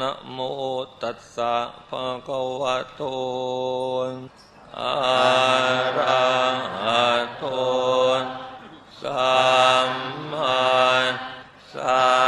นะโมตัสสะภะคะวะโตอะระหะโตสัมมาสัม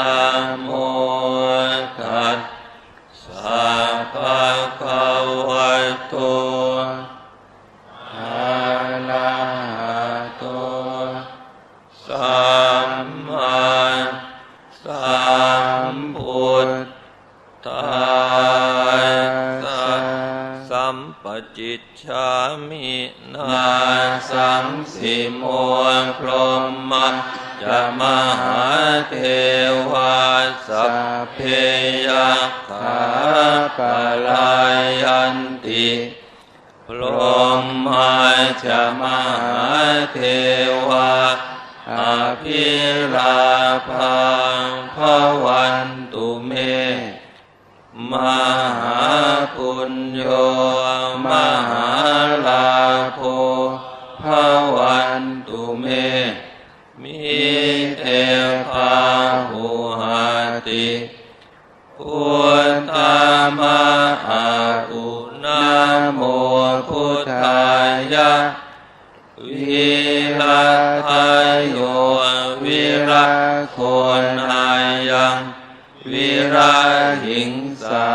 ะ มมาจะมหาเทวาอภิราภังพวันตุเม มหาปุญโยมหาลาโภ วิราหิงสา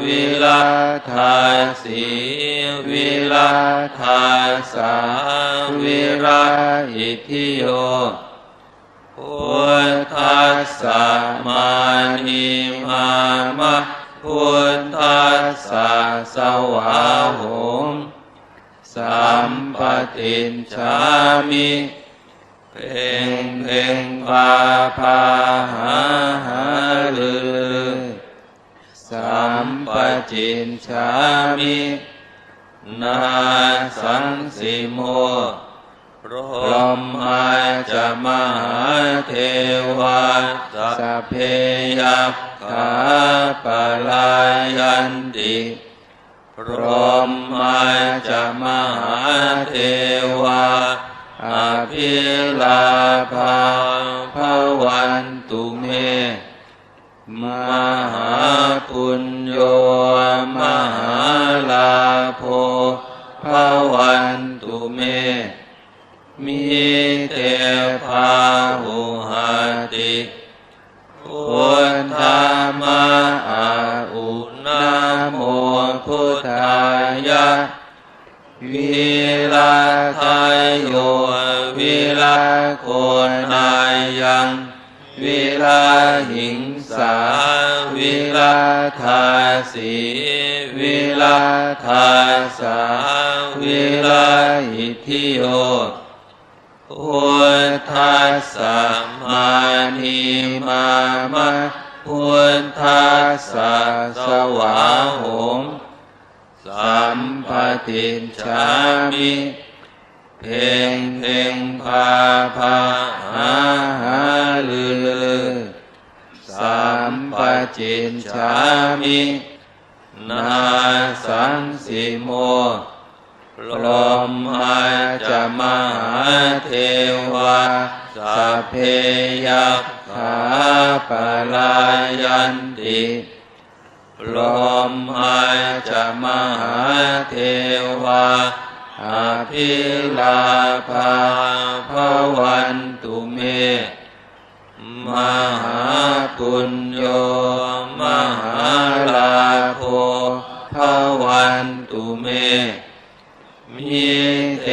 วิราธาสีวิราธาสาวิราอิทิโยพุทธัสสะมานิมามะพุทธัสสะสวาหุงสัมปติชามิ เพ่งเพ่งพาพาหาหาลือสัมปจินชามินาสังสิโมพรหมาจะมหาเทวาสัพเพยัคขาปลายันติพรหมาจะมหาเทวา อภิลาภาภวันตุเม มหาปุญโยมหาลาโภภวันตุเม มีเตภาหุห โคนอายังวิลาหิงสา วิลาทาสีวิลาทาสา วิลาอิทิโยพุทธัสสะมานิมามะพุทธัสสะสวาหุงสัมปติชามิ เพ่งเพ่งพาพาหาหาลือลือสัมปจินชามินาสังสิโมพรหมาจะมหาเทวาสัพเพยัคขาปลายันติพรหมาจะมหาเทวา อภิลาภาภวันตุเม มหาปุญโยมหาลาโภภวันตุเม มิเต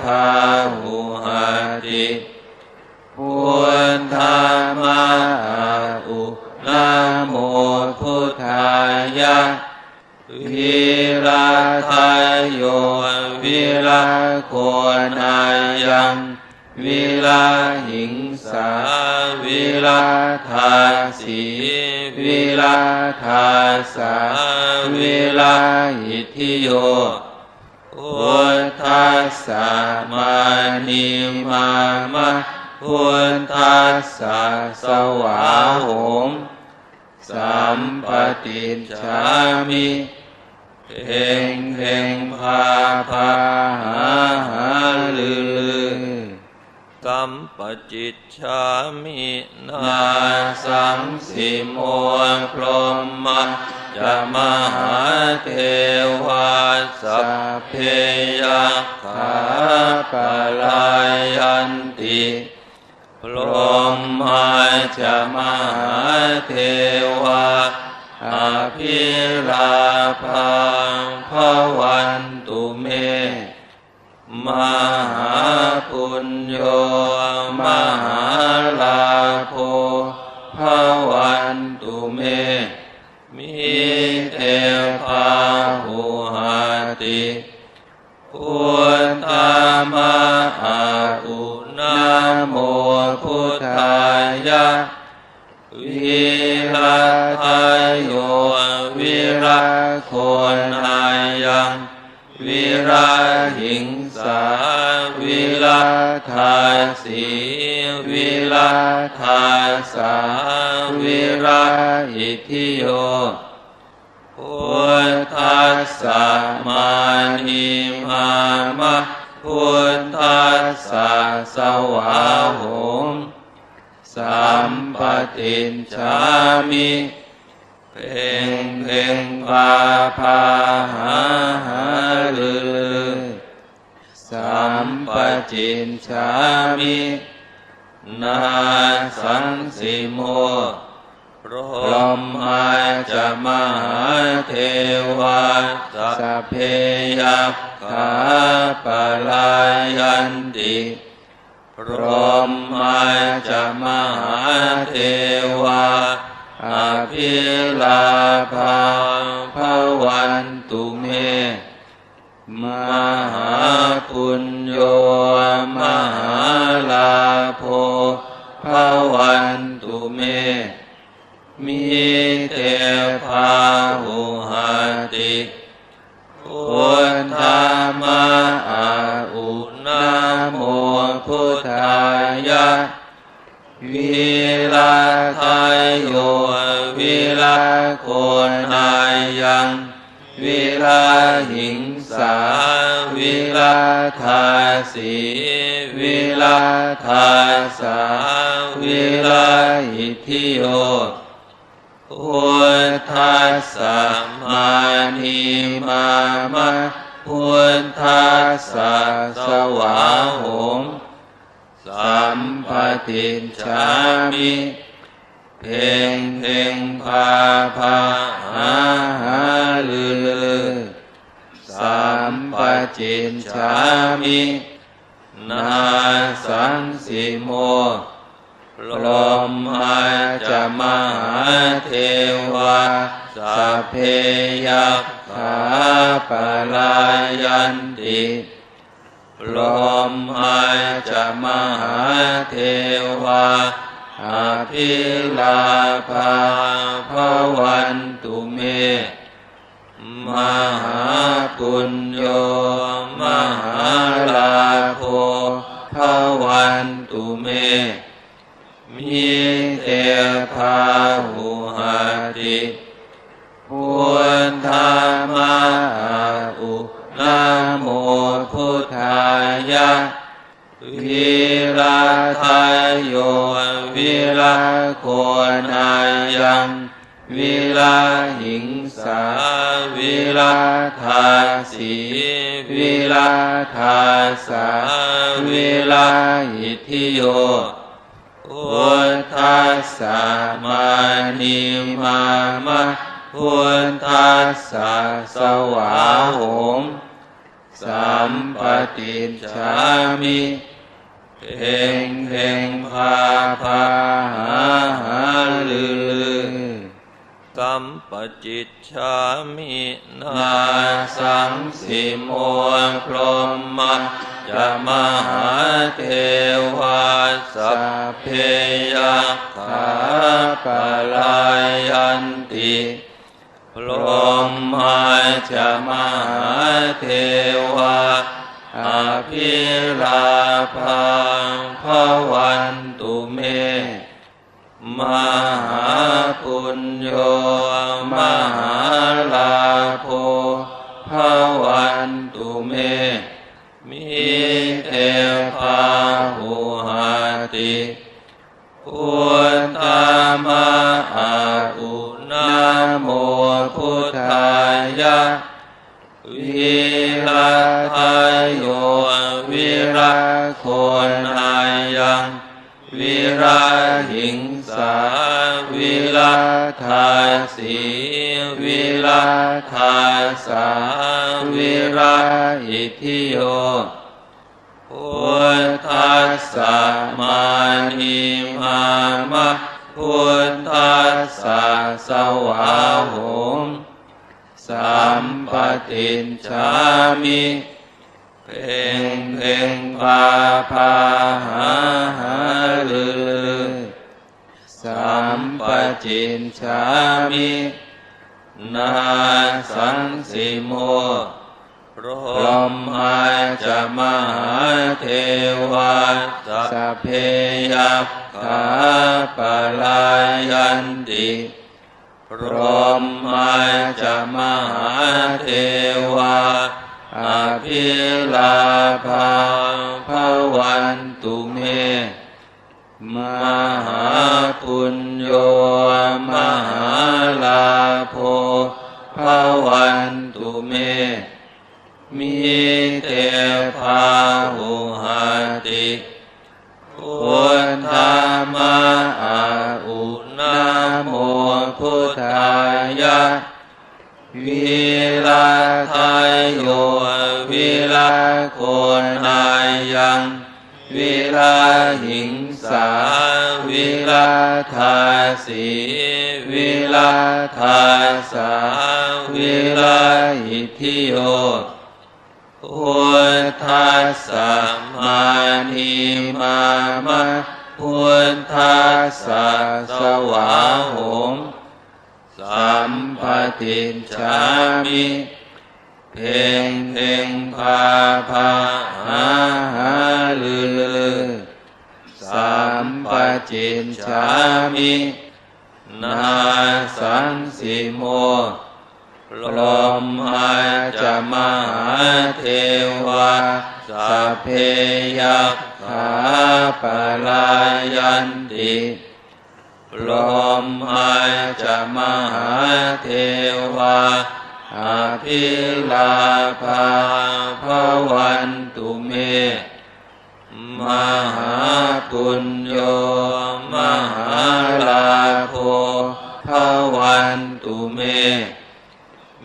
ภาหุหาติพุทธามาอุนาโมพุท วิราทายโยวิราโคนายังวิราหิงสาวิราทาสีวิราทาสาวิราอิทิโยพุทธัสสะมานิมามะพุทธัสสะสวาหงสัมปติจามิ เพ่งเพ่งพาพาหาหาลือลือสัมปจิตชามินาสังสิโมพรหมจะมหาเทวาสัพเพยขาปลายันติพรหมจะมหาเทวา อภิลาภาภวันตุเม มหาปุญโยมหาลาโภภวันตุเม มิเทพาหุหาติพุทธามะอาอุนาโมพุทธายะวิ ราหิงสาวิลาทาสีวิลาทาสาวิราอิทิโยพุทธัสสะมานิมามะพุทธัสสะสวาหงสัมปติจฉามิเพ่งเพ่งพาพาหาหาลือลือ สัมปจินชามินาสังสิโมพรหมมาจะมหาเทวาสัพเพยัคขาปลายันติพรหมหมาจะมหาเทวาอภิลาภา ปุญโยมหาลาโภภวันตุเมมิเทพาหุหาติพุทธามะอาอุนาโมพุทธายะ วิลาทายโยวิลาโคนอายัง วิลาหิงสา วิลาทาสีวิลาทาสาวิลาอิทิโยพุทธัสสะมานิมามะพุทธัสสะสวาหงสัมปติจฉามิ เพ่งเพ่งพาพาหา จิจฉามินาสังสิโมพพรหมาจะมหาเทวาสัพเพยัคขาปลายันติพรหมาจะมหาเทวาอภิลาภาภวันตุเม มหาปุญโยมหาลาโภภวันตุเมมิเตภาหุหาติพุทธามาอุนาโมพุทธายะวิราทายโยวิราโคนายัง วิราหิงสา วิราทาสีวิราทาสา วิราอิทิโยพุทธัสสะมานิมามะพุทธัสสะสวาหงสัมปติจามิเพ่งเพ่งพาพาหาหาลือ มปจิตชามินานาสังสิโมพรหมจะมหาเทวาสัพเพยัคขาปลายันติพรหมจะมหาเทวาอภิลาภังพวันตุเมมา คนอายังวิราหิงสาวิราทาสีวิราทาสาวิราอิทิโยพุทธัสสะมานิมามะพุทธัสสะสวาหุมสัมปตินชามิ พ่งเพ่งพาพาหาหาลือสัมปจินชามินาสังสิโมพรหมาจะมหาเทวาสัพเพยัคขาปลายันติพรหมาจะมหาเทวา อภิลาภาภวันตุเม มหาปุญโยมหาลาโภภวันตุเมมิเตภาหุหาติพุทธามะอาอุนาโมพุทธายะ วิลาทายโยวิลาโคนอายังวิลาหิงสา วิลาทาสีวิลาทาสา วิลาอิทิโยพุทธัสสะมานิมามะพุทธัสสะสวาหุม สัมปติชามิเพ่งเพ่งพาพาหาหาลือลือสัมปจินชามินาสังสิโมลมหายจะมหาเทวาสัพเพยัคขาปลายันติ ลมหายจะมหาเทวาอภิลาภาภวันตุเม มหาปุญโยมหาลาโภภวันตุเม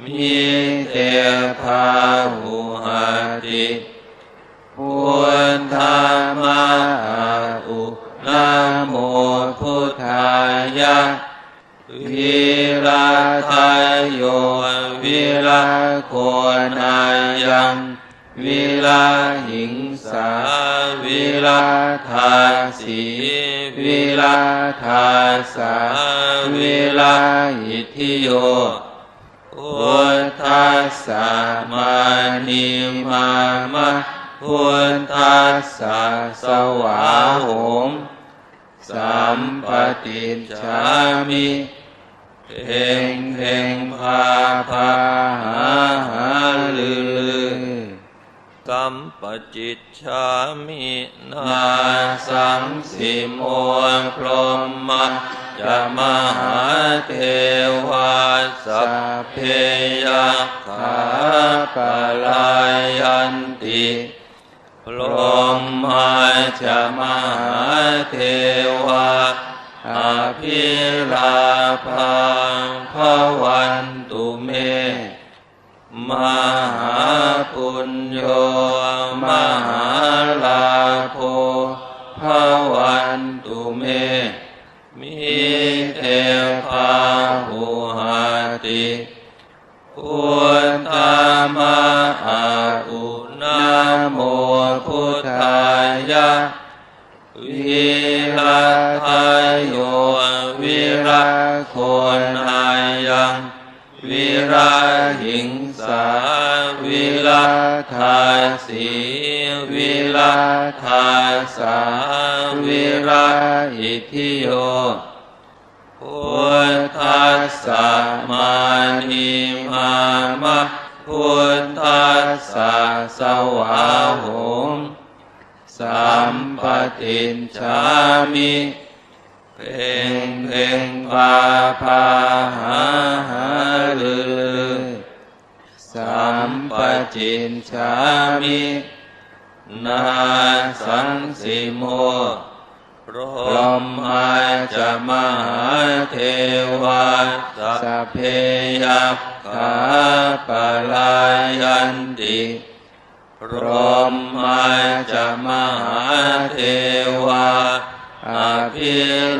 มิเตภาหุหาติพุทธามะอาอุ นาโมพุทธายะวิราทายโยวิราโคนายังวิราหิงสาวิราทาสีวิราทาสาวิราอิทิโยพุทธัสสะมานิมามะพุทธัสสะสวาหุม สัมปตินชามิเพ่งเพ่งพาพาหาหาลือลือสัมปจิตชามินานาสังสิโมพรหมจะมหาเทวาสัพเพยัคขาปลายันติ พรหมจะมหาเทวาอภิลาภาภวันตุเม มหาปุญโยมหาลาโภภวันตุเม มิเตภา ราทายโยวิราโคนอายังวิราหิงสาวิลาทาสีวิลาทาสาวิราอิทิโยพุทธัสสะมานิมามะพุทธัสสะสวาหุง สัมปตินชามิเพ่งเพ่งพาพาหาหาลือสัมปจินชามินาสังสิโมพรหมาจะมหาเทวาสัพเพยักขาปลายันติพรหม จะมหาเทวาอภิ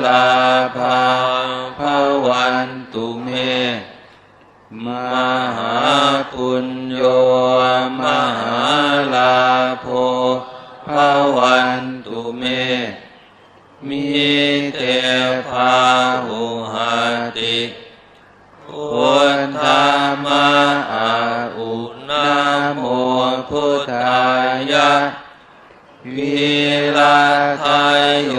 ลาภาภวันตุเม มหาปุญโยมหาลาโภภวันตุเมมิเตภาหุหาติพุทธามะอาอุนาโมพุทธายะ วิลาทายโย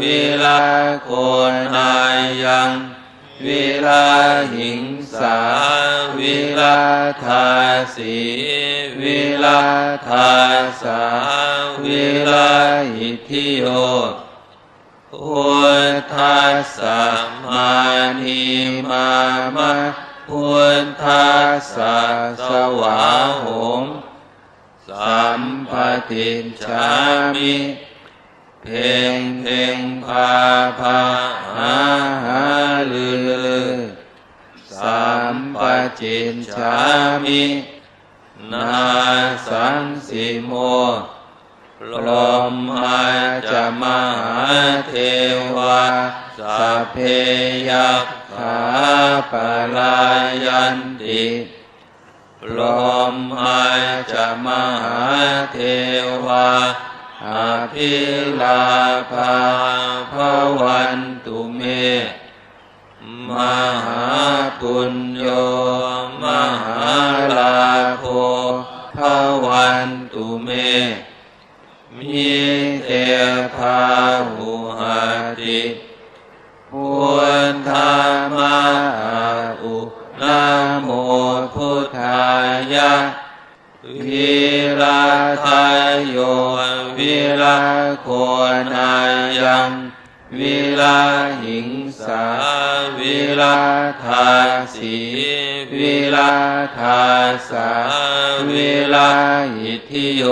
วิลาโคนอายัง วิลาหิงสา วิลาทาสีวิลาทาสา วิลาอิทิโยพุทธัสสะมานิมามะพุทธัสสะสวาหง สัมปติชามิเพ่งเพ่งพาพาหาหาลือสัมปจินชามินาสังสิโมพรหมาจะมหาเทวาสัพเพยักขาปลายันติ พรหมาจะมหาเทวาอภิลาภาภวันตุเม มหาปุญโยมหาลาโภภวันตุเม มิเตภาหุหาติพุทธามาอุนาโมพุทายะวิลาทายโยวิลาโคนายังวิลาหิงสาวิลาทาสีวิลาทาสาวิลาอิทิโย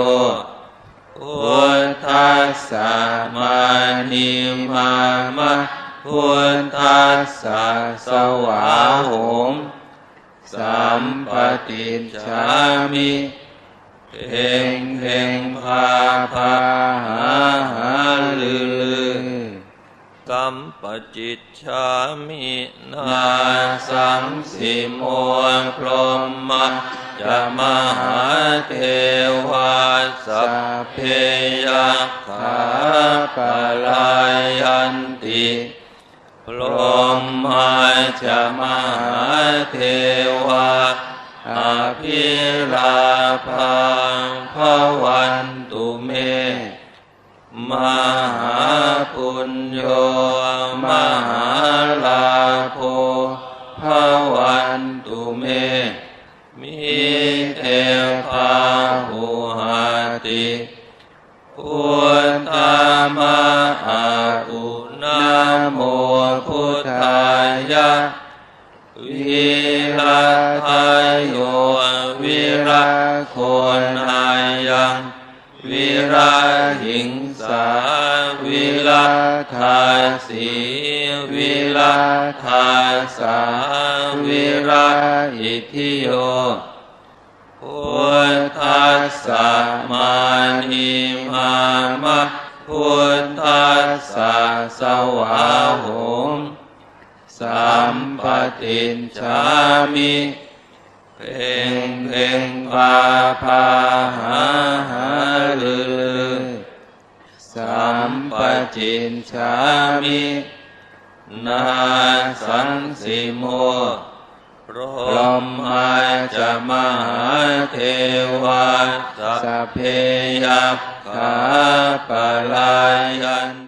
พุทธัสสะมานิมามะพุทธัสสะสวาหุง สัมปติชามิเพ่งเพ่งพาพาหาหาลือกัมปจิตชามินานาสังสิโมพรหมจะมหาเทวาสัพเพยักขาปลายันติ พรหมจะมหาเทวาอภิลาภาภวันตุเม มหาปุญโยมหาลาโภพวันตุเม โยวิราโคนอายังวิราหิงสาวิลาทาสีวิลาทาสาวิราอิทิโยพุทธัสสะมานิมามะพุทธัสสะสวาหุงสัมปตินชามิ เพ่งเพ่งพาพาหาหาลือสัมปจินชามินาสังสิโมรมมายจะมหาเทวาสัพเพยักขาขาปลาลายัน